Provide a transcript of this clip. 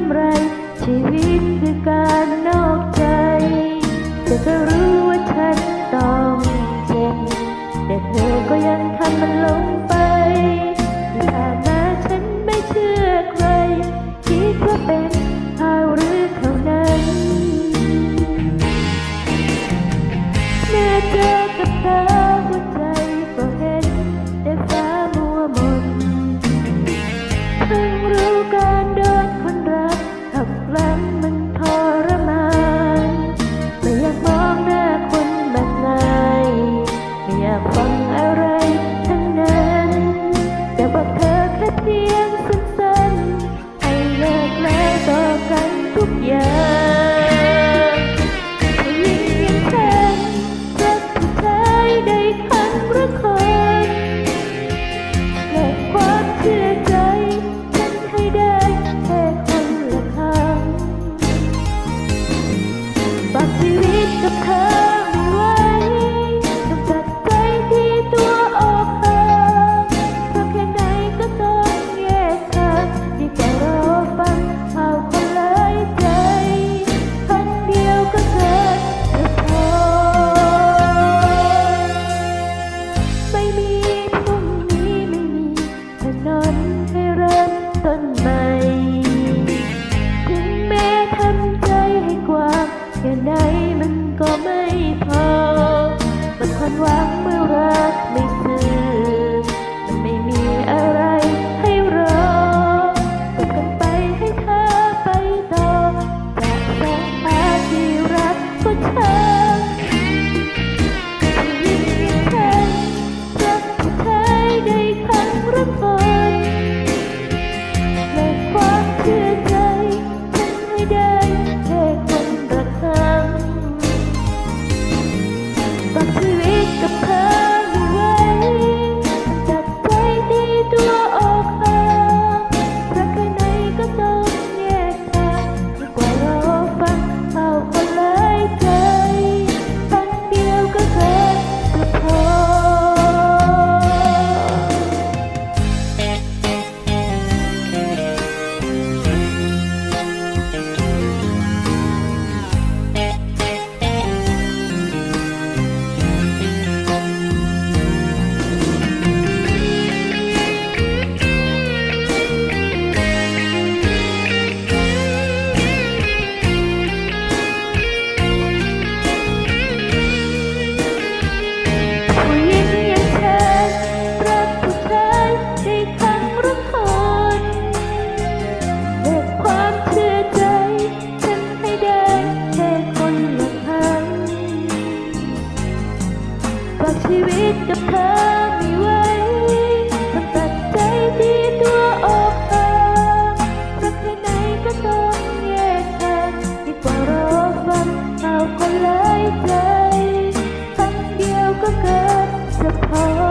ำไร ชีวิตคือการนอกใจแต่เธอรู้ว่าฉันต้องเจ็บแต่เธอก็ยังทำมันลงไปถ้ามาฉันไม่เชื่อใครคิดว่าเป็นากฟังอะไรทั้งนั้นอยากบอกเธอแค่เพียงสั้นๆให้เลิกแล้วต่อกันทุกอย่าง ชีวิตกับเธอม่ไว้องตัดใจที่ตัวออกมารักที่ไหนก็ต้องแยกกันี่กว่ารอฟังเอาคนเลยใจคำเดียวก็เกินจะพอ